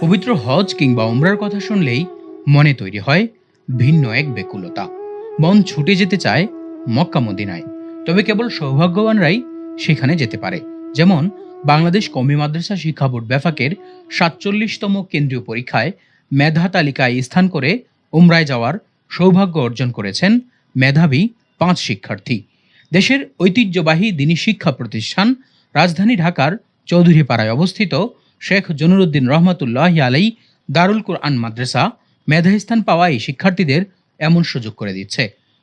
পবিত্র হজ কিংবা উমরার কথা শুনলেই মনে তৈরি হয় ভিন্ন এক বেকুলতা। মন ছুটে যেতে চায় মক্কা মদিনায়। তবে কেবল সৌভাগ্যবানরাই সেখানে যেতে পারে। যেমন বাংলাদেশ কমি মাদ্রাসা শিক্ষা বোর্ড ব্যাফাকের সাতচল্লিশতম কেন্দ্রীয় পরীক্ষায় মেধা তালিকায় স্থান করে উমরায় যাওয়ার সৌভাগ্য অর্জন করেছেন মেধাবী পাঁচ শিক্ষার্থী। দেশের ঐতিহ্যবাহী দিনী শিক্ষা প্রতিষ্ঠান রাজধানী ঢাকার চৌধুরীপাড়ায় অবস্থিত শেখ জনুরুদ্দিন রহমাতুল্লাহ আলাই দারুল কুরআন মাদ্রাসা মেধাস্থান পাওয়া এই শিক্ষার্থীদের এমন সুযোগ করে দিচ্ছে।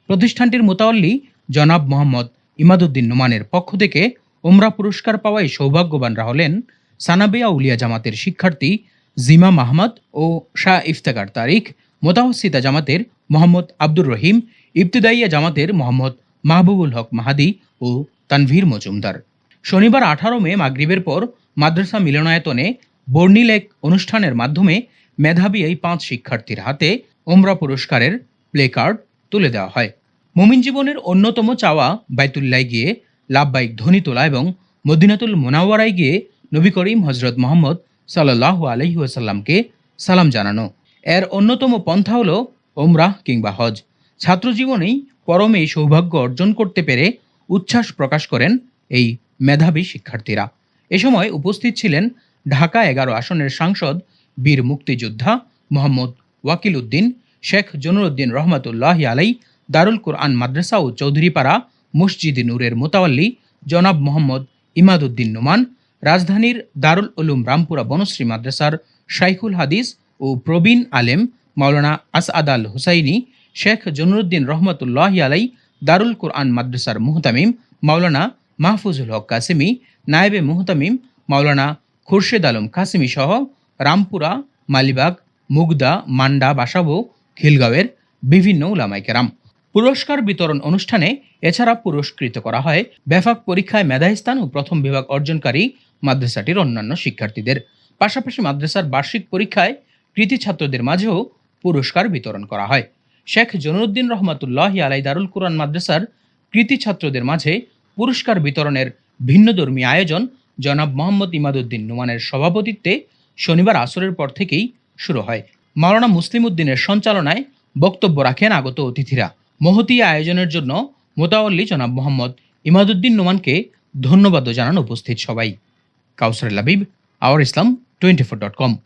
প্রতিষ্ঠানটির মোতাল্লি জনাব মোহাম্মদ ইমাদুদ্দিন নোমানের পক্ষ থেকে ওমরা পুরস্কার পাওয়ায় সৌভাগ্যবানরা হলেন সানাবিয়া উলিয়া জামাতের শিক্ষার্থী জিমা মাহমদ ও শাহ ইফতেকার তারিক মোতাহসিতা জামাতের মোহাম্মদ আব্দুর রহিম, ইবতদাইয়া জামাতের মোহাম্মদ মাহবুবুল হক মাহাদি ও তানভীর মজুমদার। শনিবার আঠারো মে মাগরিবের পর মাদ্রাসা মিলনায়তনে বর্ণিল এক অনুষ্ঠানের মাধ্যমে মেধাবী এই পাঁচ শিক্ষার্থীর হাতে ওমরা পুরস্কারের প্লে কার্ড তুলে দেওয়া হয়। মুমিন জীবনের অন্যতম চাওয়া বাইতুল্লায় গিয়ে লাভবাইক ধ্বনি তোলা এবং মদিনাতুল মোনাওয়ারায় গিয়ে নবী করিম হজরত মোহাম্মদ সাল্লাহ আলহি ওয়াসাল্লামকে সালাম জানানো। এর অন্যতম পন্থা হল ওমরাহ কিংবা হজ। ছাত্র জীবনেই পরমে সৌভাগ্য অর্জন করতে পেরে উচ্ছ্বাস প্রকাশ করেন এই মেধাবী শিক্ষার্থীরা। এ সময় উপস্থিত ছিলেন ঢাকা এগারো আসনের সাংসদ বীর মুক্তিযোদ্ধা মোহাম্মদ ওয়াকিল উদ্দিন শেখ জনুরুদ্দিন রহমাতুল্লাহ আলাই দারুল কোরআন মাদ্রাসা ও চৌধুরীপাড়া মসজিদ নূরের মোতাওয়াল্লি, জনাব মোহাম্মদ ইমাদুদ্দিন নোমান, রাজধানীর দারুল উলুম রামপুরা বনশ্রী মাদ্রাসার শাইখুল হাদিস ও প্রবীণ আলেম মাওলানা আসআদ আল হুসাইনি, শেখ জনুরুদ্দিন রহমতুল্লাহ আলাই দারুল কোরআন মাদ্রাসার মুহতামিম মাওলানা মাহফুজুল হক কাসিমি, নায়েবে মুহতামিম, মাওলানা খুরশেদ আলম কাসিমি সহ রামপুরা, মালিবাগ, মুগদা, মান্ডা, বাসাবো, খিলগাঁওয়ের বিভিন্ন উলামাই কেরাম। পুরস্কার বিতরণ অনুষ্ঠানে এছাড়া পুরস্কৃত করা হয় ব্যাপক পরীক্ষায় মেধাস্থান ও প্রথম বিভাগ অর্জনকারী মাদ্রাসাটির অন্যান্য শিক্ষার্থীদের। পাশাপাশি মাদ্রাসার বার্ষিক পরীক্ষায় কৃতি ছাত্রদের মাঝেও পুরস্কার বিতরণ করা হয়। শেখ জনুরুদ্দিন রহমাতুল্লাহ আলাই দারুল কুরআন মাদ্রাসার কৃতি ছাত্রদের মাঝে পুরস্কার বিতরণের ভিন্নধর্মী আয়োজন জনাব মোহাম্মদ ইমাদুদ্দিন নুমানের সভাপতিত্বে শনিবার আসরের পর থেকেই শুরু হয়। মাওলানা মুসলিম উদ্দিনের সঞ্চালনায় বক্তব্য রাখেন আগত অতিথিরা। মহতী আয়োজনের জন্য মোতাওয়াল্লি জনাব মোহাম্মদ ইমাদুদ্দিন নোমানকে ধন্যবাদও জানান উপস্থিত সবাই। Kausar Labib Aowar Islam, twenty four dot com.